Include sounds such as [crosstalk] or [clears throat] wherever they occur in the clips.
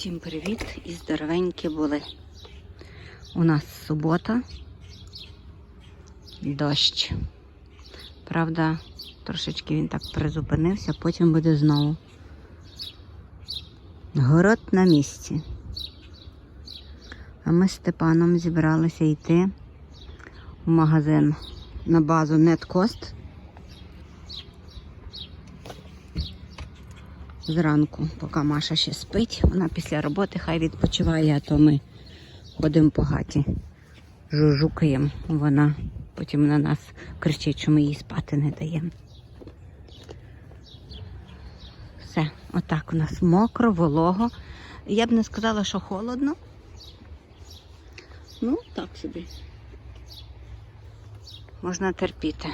Всім привіт і здоровенькі були. У нас субота, дощ. Правда, трошечки він так призупинився, потім буде знову. Город на місці. А ми з Степаном зібралися йти в магазин на базу NetCost. Зранку, поки Маша ще спить, вона після роботи хай відпочиває, а то ми ходимо по хаті, жужукаємо. Вона потім на нас кричить, що ми їй спати не даємо. Все, отак у нас мокро, волого. Я б не сказала, що холодно. Ну, так собі. Можна терпіти.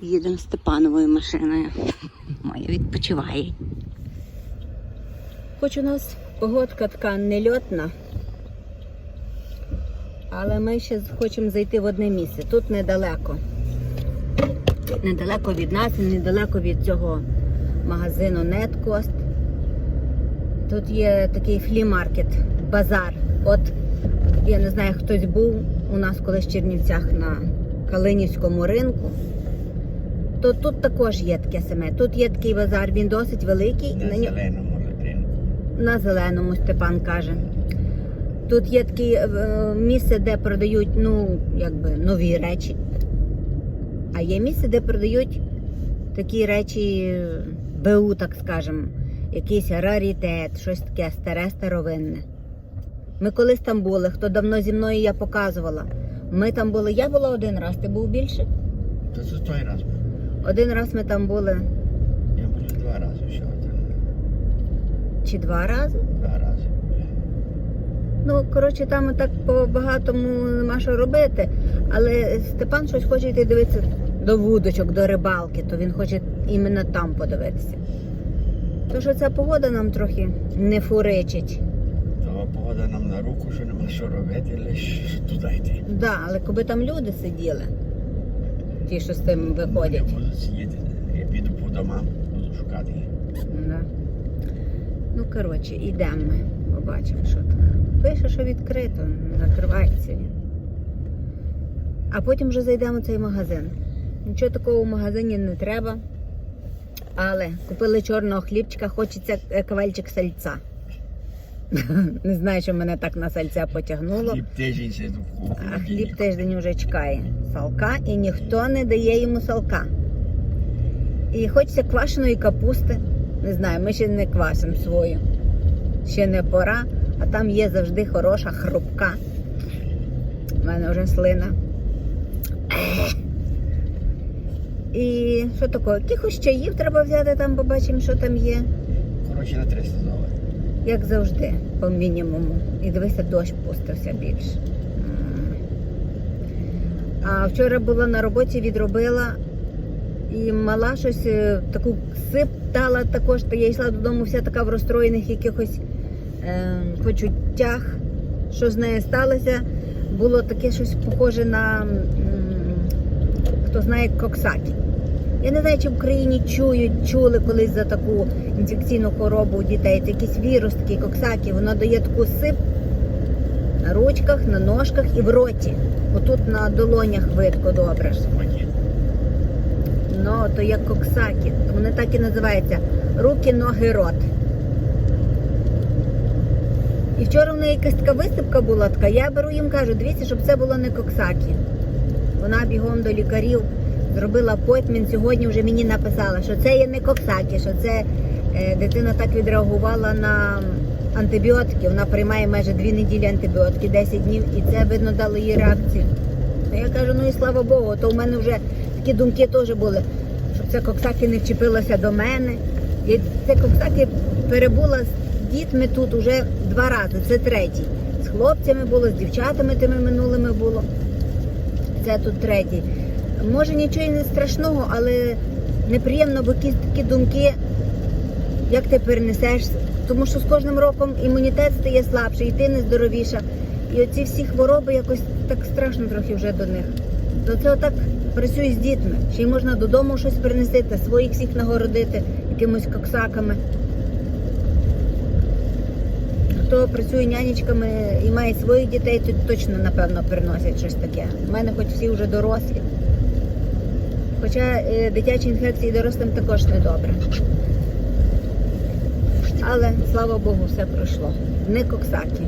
Їдемо Степановою машиною. Моя відпочиває. Хоч у нас погодка така нельотна, але ми ще хочемо зайти в одне місце. Тут недалеко. Недалеко від нас, і недалеко від цього магазину Netcost. Тут є такий флі-маркет, базар. От я не знаю, хтось був у нас колись в Чернівцях на Калинівському ринку. То тут також є таке саме. Тут є такий базар, він досить великий. На На, зеленому ринку. на зеленому Степан каже. Тут є таке місце, де продають ну, якби нові речі. А є місце, де продають такі речі БУ, так скажемо, якийсь раритет, щось таке старе старовинне. Ми колись там були, хто давно зі мною я показувала. Ми там були, я була один раз, ти був більше? То це той раз. Один раз ми там були Я може два рази що там. чи два рази. Два рази. Ну, коротше, там так по багатому нема що робити. Але Степан щось хоче йти дивитися до вудочок, до рибалки, то він хоче іменно там подивитися. То що ця погода нам трохи не фуричить. То погода нам на руку, що нема що робити, лише туди йти. Да, але коли там люди сиділи, ті, що з тим виходять. Я буду сидіти, я піду по домам, буду шукати їх. Да. Ну, коротше, йдемо ми, побачимо, що там. Пише, що відкрито, закривається він. А потім вже зайдемо в цей магазин. Нічого такого в магазині не треба. Але купили чорного хлібчика, хочеться е, кавальчик сальця. [laughs] Не знаю, що мене так на сальця потягнуло. Хліб тиждень А хліб тиждень вже чекає салка і ніхто не дає йому салка. І хочеться квашеної капусти. Не знаю, ми ще не квасимо свою. Ще не пора, а там є завжди хороша хрупка. У мене вже слина. І що таке? Якихось чаїв треба взяти, там побачимо, що там є. Коротше, на 300 доларів. Як завжди, по мінімуму. І дивися, дощ пустився більше. А вчора була на роботі, відробила і мала щось е, таку сип дала також, та я йшла додому, вся така в розстроєних якихось е, почуттях, що з нею сталося. Було таке щось похоже на хто знає коксакі. Я не знаю, чи в Україні чують, чули колись за таку інфекційну хворобу у дітей. Це якийсь вірус, такий коксакі. Воно дає таку сип ручках, на ножках і в роті. Отут на долонях видко добре. Ну, то як коксакі. Вони так і називаються. Руки, ноги, рот. І вчора в неї якась така висипка була така. Я беру їм кажу, дивіться, щоб це було не коксакі. Вона бігом до лікарів зробила апойтмент. Сьогодні вже мені написала, що це є не коксакі, що це е, дитина так відреагувала на антибіотики. Вона приймає майже дві неділі антибіотики, 10 днів, і це видно дало їй реакцію. А я кажу, ну і слава Богу, то в мене вже такі думки теж були, щоб це коксаки не вчепилося до мене. І це коксаки перебула з дітьми тут уже два рази, це третій. З хлопцями було, з дівчатами тими минулими було. Це тут третій. Може нічого і не страшного, але неприємно, бо якісь такі думки, як ти перенесеш. Тому що з кожним роком імунітет стає слабший, і ти не здоровіша. І оці всі хвороби якось так страшно трохи вже до них. То це отак працює з дітьми. Ще й можна додому щось принести, своїх всіх нагородити якимось коксаками. хто працює нянечками і має своїх дітей, то точно, напевно, переносять щось таке. У мене хоч всі вже дорослі. Хоча е, дитячі інфекції дорослим також не добре. Але слава Богу, все пройшло. Не коксакі.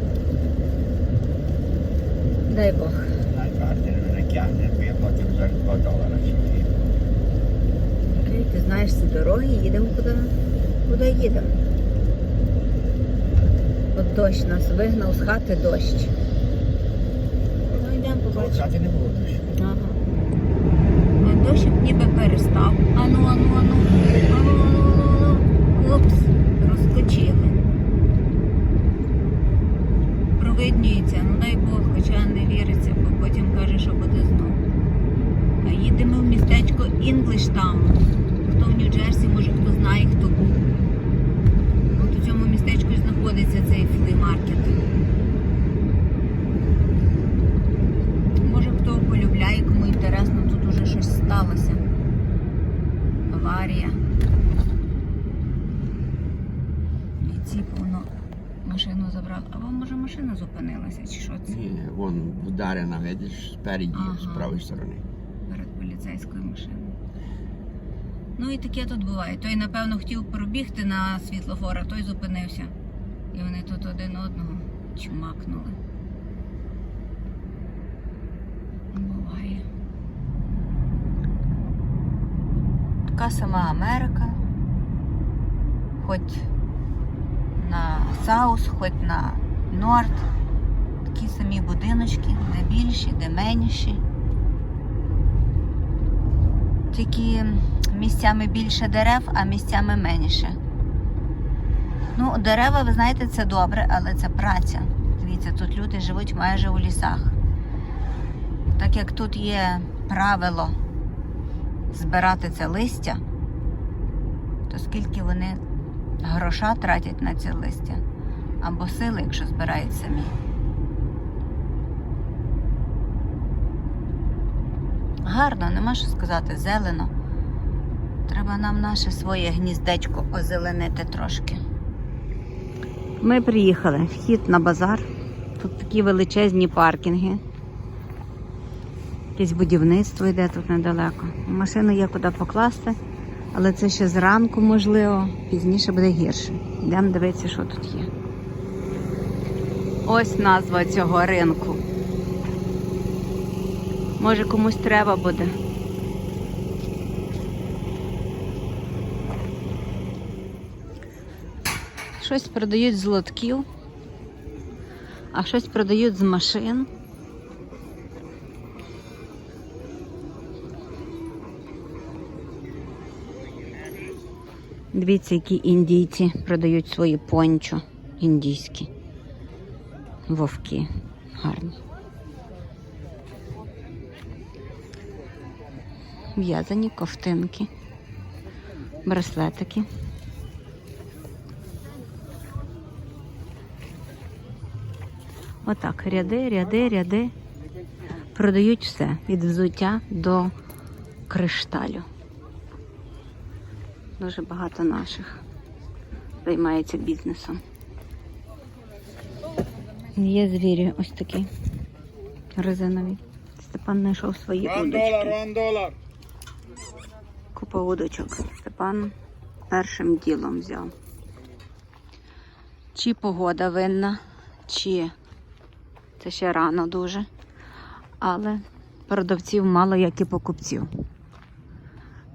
Дай Бог. Найбагатий рекяне, бо я платив за 2. Окей, ти знаєш ці дороги, їдемо куди, куди їдемо. От дощ нас вигнав з хати дощ. Ну йдемо побачимо. Не було. Ага. А дощик ніби перестав. Ану, ану, ану. Ану, ану, ану, ану. Опс, розкочили. Провиднюється, ну дай Бог, хоча не віриться, бо потім каже, що буде знов. А їдемо в містечко Інгліштаун. Хто в Нью-Джерсі, може хто знає, хто був. От у цьому містечку знаходиться цей флі-маркет. Може хто полюбляє, кому інтересно, тут уже щось сталося. Аварія. І ці повно машину забрали. Або може машина зупинилася, чи що це Ні, вон вдарена, видиш, спереді, Ага. з правої сторони. перед поліцейською машиною. Ну і таке тут буває. Той, напевно, хотів пробігти на світлофор, а той зупинився. І вони тут один одного чумакнули. Буває. Така сама Америка. Хоч на Саус, хоч на Норд. Такі самі будиночки, де більші, де менші. Тільки місцями більше дерев, а місцями менше. Ну, дерева, ви знаєте, це добре, але це праця. Дивіться, тут люди живуть майже у лісах. Так як тут є правило збирати це листя, то скільки вони гроша тратять на це листя, або сили, якщо збирають самі. Гарно, нема що сказати, зелено. Треба нам наше своє гніздечко озеленити трошки. Ми приїхали. Вхід на базар. Тут такі величезні паркінги. Якесь будівництво йде тут недалеко. Машину є куди покласти, але це ще зранку можливо, пізніше буде гірше. Йдемо дивитися, що тут є. Ось назва цього ринку. Може комусь треба буде. Щось продають з лотків, а щось продають з машин. Дивіться, які індійці продають свої пончо індійські. Вовки. Гарні. В'язані ковтинки, браслетики. Отак, ряди, ряди, ряди. Продають все від взуття до кришталю. Дуже багато наших займається бізнесом. Є звірі ось такі резинові. Степан знайшов свої удочки. Удочок. Степан першим ділом взяв. Чи погода винна, чи це ще рано дуже. Але продавців мало, як і покупців.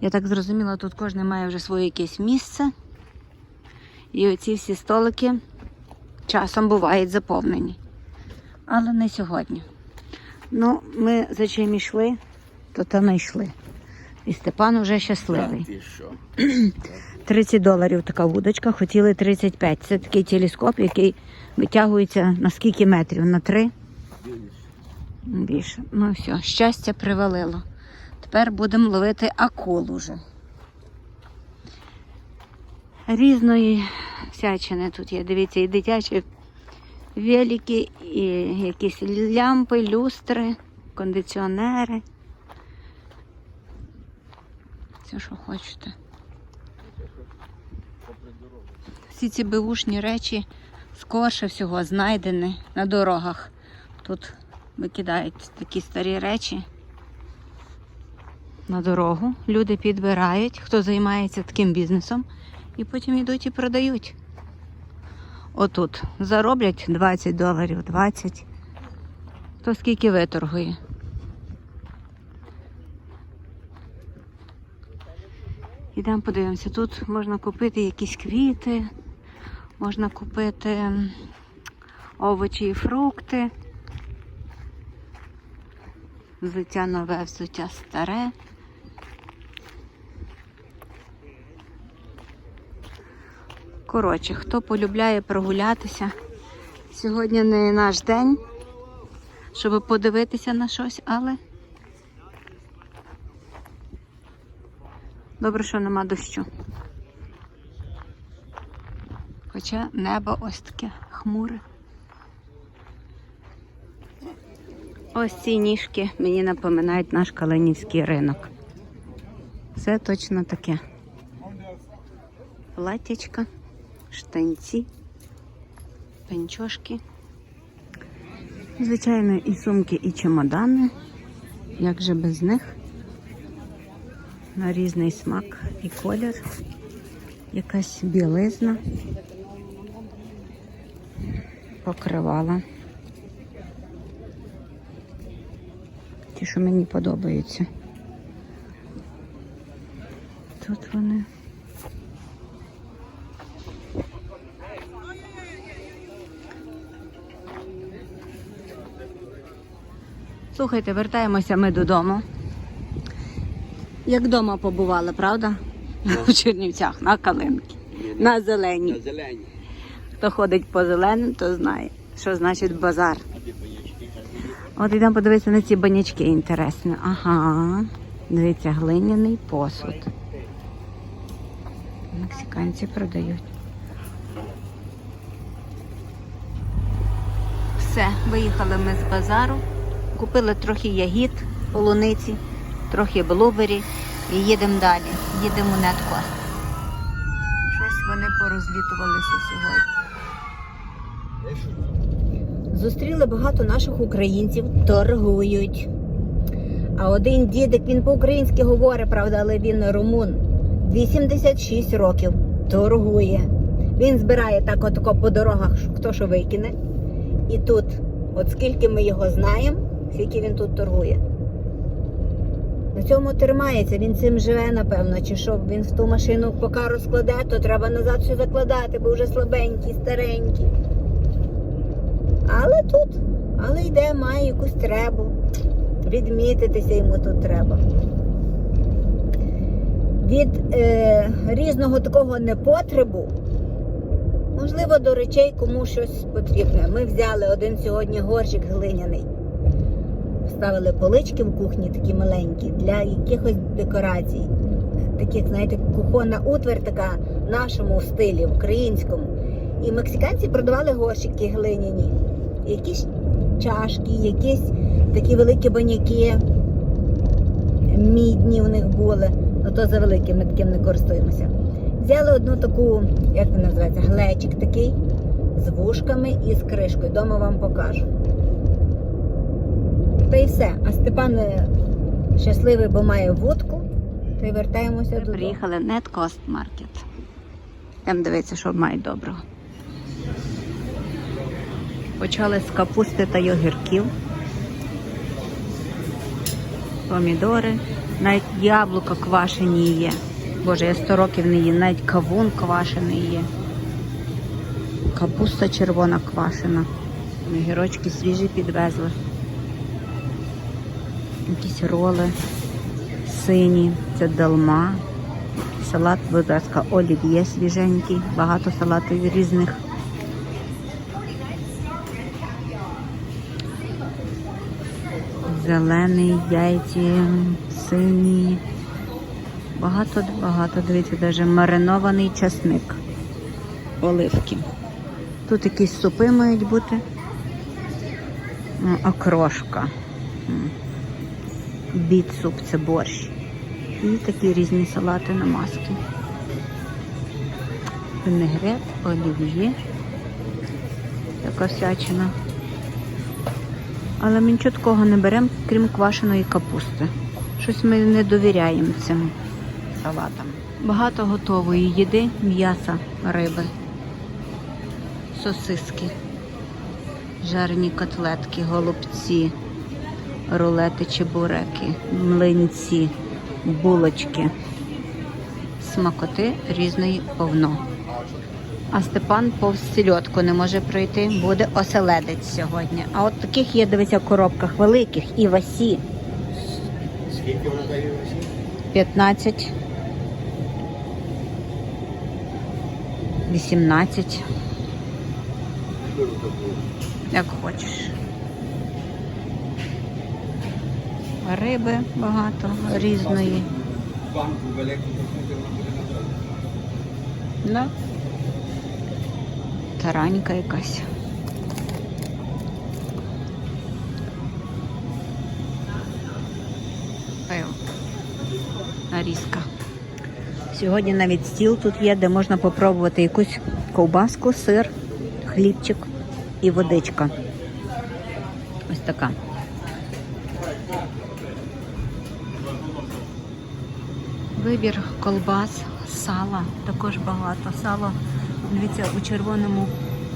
Я так зрозуміла, тут кожен має вже своє якесь місце. І оці всі столики часом бувають заповнені. Але не сьогодні. Ну, ми за чим йшли, то там знайшли. І Степан вже щасливий. Що? [clears throat] 30 доларів така вудочка, хотіли 35. Це такий телескоп, який витягується на скільки метрів? На 3? Більше. Ну все, щастя привалило. Тепер будемо ловити акул уже. Різної всячини тут є. Дивіться, і дитячі велики, і якісь лямпи, люстри, кондиціонери. Все, що хочете. Всі ці беушні речі скорше всього знайдені на дорогах. Тут викидають такі старі речі на дорогу. Люди підбирають, хто займається таким бізнесом, і потім йдуть і продають. Отут зароблять 20 доларів, 20. То скільки виторгує. Ідемо подивимося. Тут можна купити якісь квіти, можна купити овочі і фрукти. Взуття нове, взуття старе. Коротше, хто полюбляє прогулятися, сьогодні не наш день, щоб подивитися на щось, але добре, що нема дощу. Хоча небо ось таке хмуре. Ось ці ніжки мені напоминають наш Калинівський ринок. Це точно таке. Платячка, штанці, пенчошки. Звичайно, і сумки, і чемодани. Як же без них? На різний смак і колір. Якась білизна. Покривала. Ті, що мені подобаються. Тут вони. Слухайте, вертаємося ми додому. Як вдома побували, правда? [laughs] У Чернівцях, на Калинки, на зеленій. На зелені. Хто ходить по зеленим, то знає, що значить базар. От йдемо подивитися на ці банячки інтересно. Ага. Дивіться, глиняний посуд. Мексиканці продають. Все, виїхали ми з базару. Купили трохи ягід, полуниці, трохи блубері і їдемо далі. Їдемо у Неткост. Щось вони порозлітувалися сьогодні. Зустріли багато наших українців, торгують. А один дідик, він по-українськи говорить, правда, але він румун. 86 років торгує. Він збирає так отако по дорогах, хто що викине. І тут, от скільки ми його знаємо, скільки він тут торгує. На цьому тримається, він цим живе, напевно, чи що він в ту машину поки розкладе, то треба назад все закладати, бо вже слабенький, старенький. Але тут, але йде, має якусь требу. Відмітитися йому тут треба. Від е, різного такого непотребу, можливо, до речей кому щось потрібне. Ми взяли один сьогодні горщик глиняний. Ставили полички в кухні такі маленькі для якихось декорацій. Таких, знаєте, кухонна утвер така в нашому стилі, українському. І мексиканці продавали горщики глиняні. Якісь чашки, якісь такі великі баняки, мідні у них були. Ну то за великі, ми таким не користуємося. Взяли одну таку, як він називається, глечик такий з вушками і з кришкою. Дома вам покажу. Та й все. А Степан е, щасливий, бо має вудку. Та й вертаємося додому. Приїхали в Net Cost Market. Там дивитися, що мають доброго. Почали з капусти та йогірків. Помідори, навіть яблука квашені є. Боже, я 100 років не їм, навіть кавун квашений є. Капуста червона квашена. Огірочки свіжі підвезли. Якісь роли сині, це долма. Салат, будь ласка, олів'є свіженький, багато салатів різних. Зелений, яйці, сині. Багато, багато, дивіться, навіть маринований часник. Оливки. Тут якісь супи мають бути. Окрошка. М. Біт-суп це борщ. І такі різні салати на маски. Винегрет, олів'є. Така всячина. Але ми нічого такого не беремо, крім квашеної капусти. Щось ми не довіряємо цим салатам. Багато готової їди, м'яса, риби, сосиски, жарені котлетки, голубці, рулети чебуреки, млинці, булочки, смакоти різної повно. А Степан повз сільотку не може пройти, буде оселедець сьогодні. А от таких є, дивися, в коробках великих і васі. Скільки вона дає Васі? 15. 18. Як хочеш. Риби багато різної. Да? Таранька якась. Нарізка. Сьогодні навіть стіл тут є, де можна попробувати якусь ковбаску, сир, хлібчик і водичка. Ось така. Вибір колбас, сала також багато. Сало, дивіться, у червоному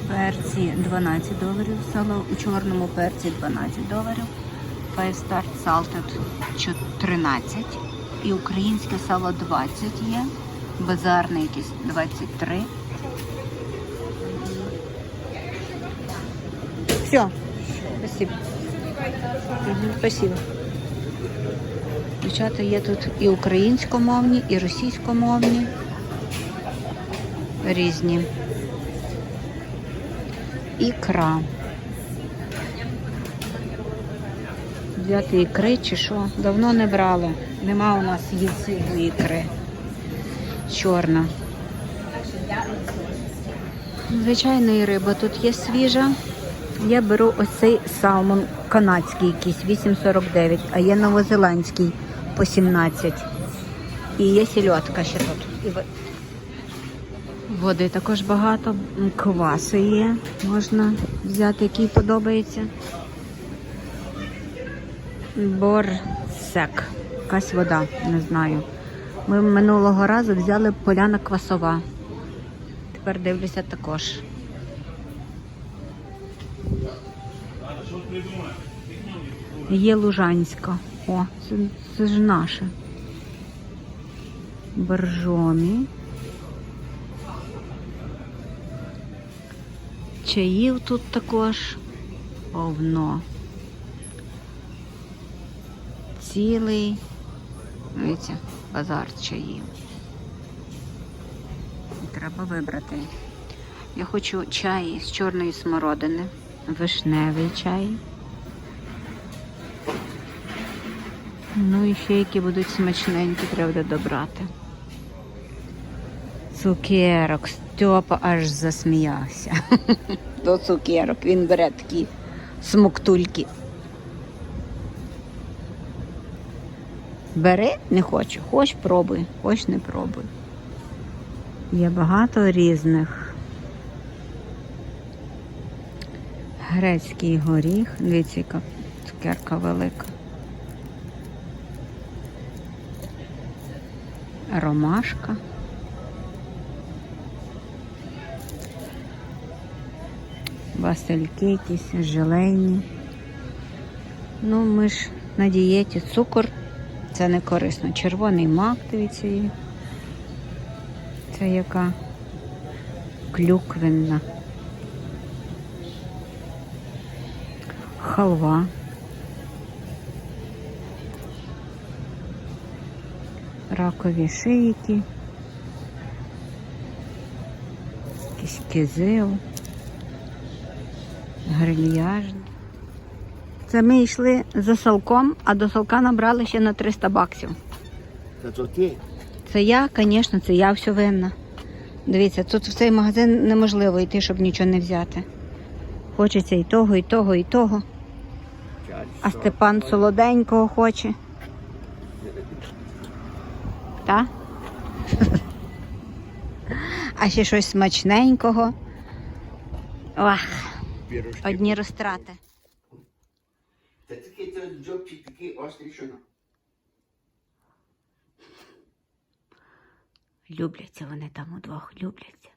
перці 12 доларів, сало у чорному перці 12 доларів, Five Star Salted 13 і українське сало 20 є, базарне якесь 23. Все, спасибо. Спасибо. Дівчата є тут і українськомовні, і російськомовні. Різні. Ікра. Взяти ікри чи що? Давно не брали. Нема у нас їцивої ікри. Чорна. Звичайної риба тут є свіжа. Я беру ось цей салмон канадський якийсь 8,49, а є новозеландський по 17. І є сільотка ще тут. Води також багато, м, кваси є. Можна взяти, який подобається. Борсек. Якась вода, не знаю. Ми минулого разу взяли поляна квасова. Тепер дивлюся також. Є Лужанська. О, це, це ж наше. Боржомі. Чаїв тут також повно. Цілий, дивіться, базар чаїв. Треба вибрати. Я хочу чай з чорної смородини, вишневий чай. Ну і ще які будуть смачненькі, треба добрати. Цукерок. Стьопа аж засміявся. [laughs] До цукерок. Він бере такі смоктульки. Бери, не хочу. Хоч пробуй, хоч не пробуй. Є багато різних. Грецький горіх. Дивіться, яка цукерка велика. Ромашка. Васильки якісь, желейні. Ну, ми ж на дієті цукор. Це не корисно. Червоний мак, дивіться її. Це яка клюквенна. Халва. Ракові шийки. Якийсь кизил. Грильяжний. Це ми йшли за салком, а до салка набрали ще на 300 баксів. То ти? Це я, звісно, це я все винна. Дивіться, тут в цей магазин неможливо йти, щоб нічого не взяти. Хочеться і того, і того, і того. А Степан солоденького хоче. Та? А ще щось смачненького. Ох. Одні розтрати. Та такий то джобчик такий острий, що на. Любляться вони там удвох, любляться.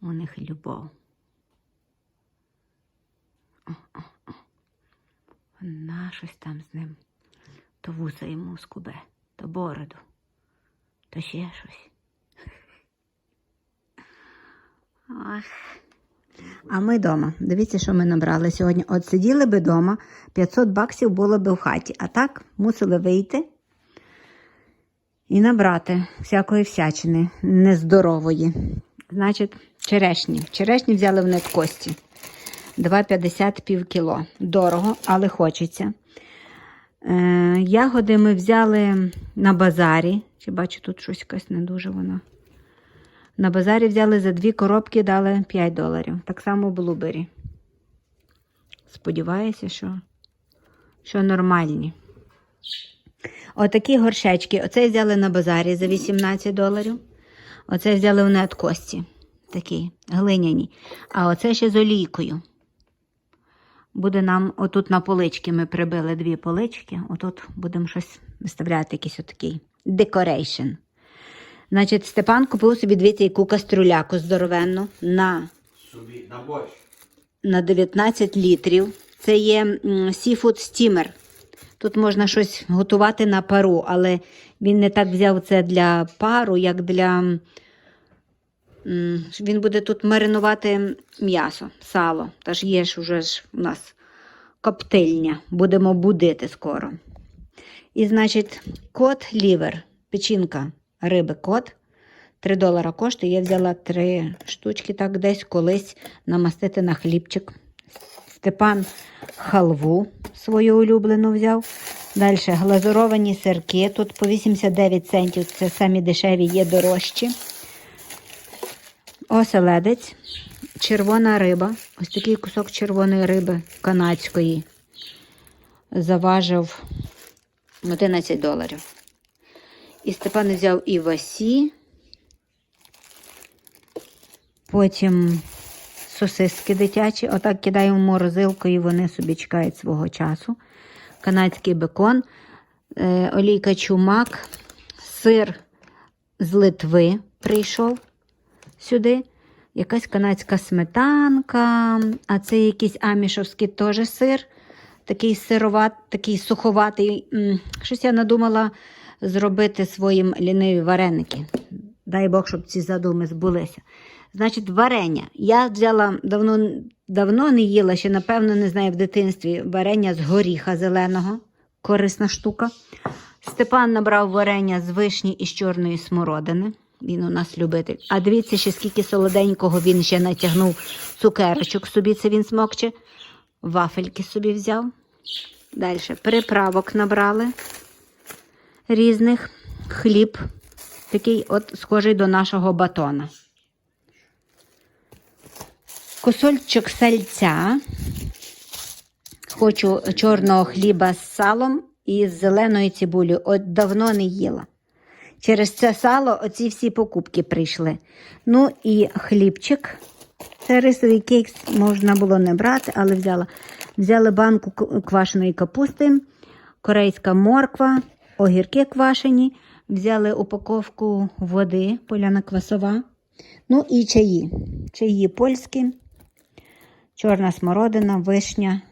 У них любов. О-о-о. Вона щось там з ним. То вуса йому скубе, то бороду, ще. Ах. А ми вдома. Дивіться, що ми набрали сьогодні. От сиділи би вдома, 500 баксів було би в хаті. А так мусили вийти і набрати всякої всячини нездорової. Значить, черешні. Черешні взяли в неткості. 2,50 пів кіло. Дорого, але хочеться. Е, ягоди ми взяли на базарі. Чи бачу, тут щось якась не дуже вона. На базарі взяли за дві коробки, дали 5 доларів. Так само блубері. Сподіваюся, що, що нормальні. Отакі горшечки. Оцей взяли на базарі за 18 доларів. Оце взяли в неткості. Такі глиняні. А оце ще з олійкою. Буде нам отут на полички ми прибили дві полички. Отут будемо щось виставляти, якийсь отакий декорейшн. Значить, Степан купив собі дивіться, яку кастрюляку здоровенну на Собі на борщ. на 19 літрів. Це є Seafood Steamer. Тут можна щось готувати на пару, але він не так взяв це для пару, як для. Він буде тут маринувати м'ясо, сало. Тож є ж уже ж у нас коптильня. Будемо будити скоро. І, значить, кот лівер, печінка риби кот. 3 долара коштує. Я взяла три штучки так десь колись намастити на хлібчик. Степан халву свою улюблену взяв. Далі глазуровані сирки. Тут по 89 центів. Це самі дешеві, є дорожчі. Оселедець, червона риба. Ось такий кусок червоної риби канадської. Заважив 11 доларів. І Степан взяв і васі. Потім сосиски дитячі. Отак кидаємо в морозилку і вони собі чекають свого часу. Канадський бекон, е, олійка чумак, сир з Литви прийшов сюди. Якась канадська сметанка, а це якийсь амішовський теж сир. Такий сироват, такий суховатий. Щось я надумала зробити своїм ліниві вареники. Дай Бог, щоб ці задуми збулися. Значить, варення. Я взяла давно, давно не їла, ще, напевно, не знаю, в дитинстві варення з горіха зеленого. Корисна штука. Степан набрав варення з вишні і з чорної смородини. Він у нас любитель. А дивіться, ще скільки солоденького він ще натягнув цукерочок собі, це він смокче. Вафельки собі взяв. Далі приправок набрали різних. Хліб, такий от схожий до нашого батона. Кусольчик сальця. Хочу чорного хліба з салом і з зеленою цибулею. От давно не їла. Через це сало оці всі покупки прийшли. Ну і хлібчик. Це рисовий кейк можна було не брати, але взяла. Взяли банку квашеної капусти, корейська морква, огірки квашені. Взяли упаковку води, поляна квасова. Ну і чаї. Чаї польські, чорна смородина, вишня,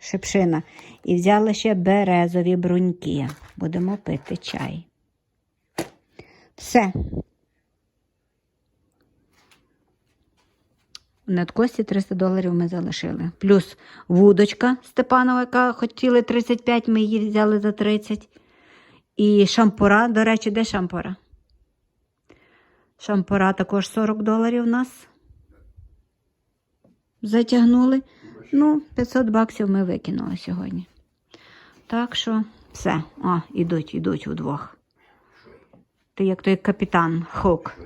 шипшина. І взяли ще березові бруньки. Будемо пити чай. Все. В неткості 300 доларів ми залишили. Плюс вудочка Степанова, яка хотіли 35, ми її взяли за 30. І шампура, до речі, де шампура? Шампура також 40 доларів у нас. Затягнули. Ну, 500 баксів ми викинули сьогодні. Так що все. О, ідуть, ідуть удвох. Ти як той капітан Хук.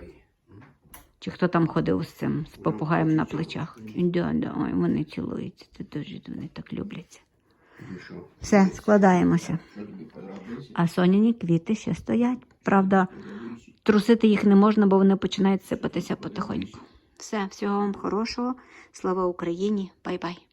Чи хто там ходив з цим, з попугаєм на плечах? Да, да, ой, вони цілуються. Це дуже вони так любляться. Все, складаємося. А соняні квіти ще стоять. Правда, трусити їх не можна, бо вони починають сипатися потихоньку. Все, всього вам хорошого. Слава Україні! Бай-бай!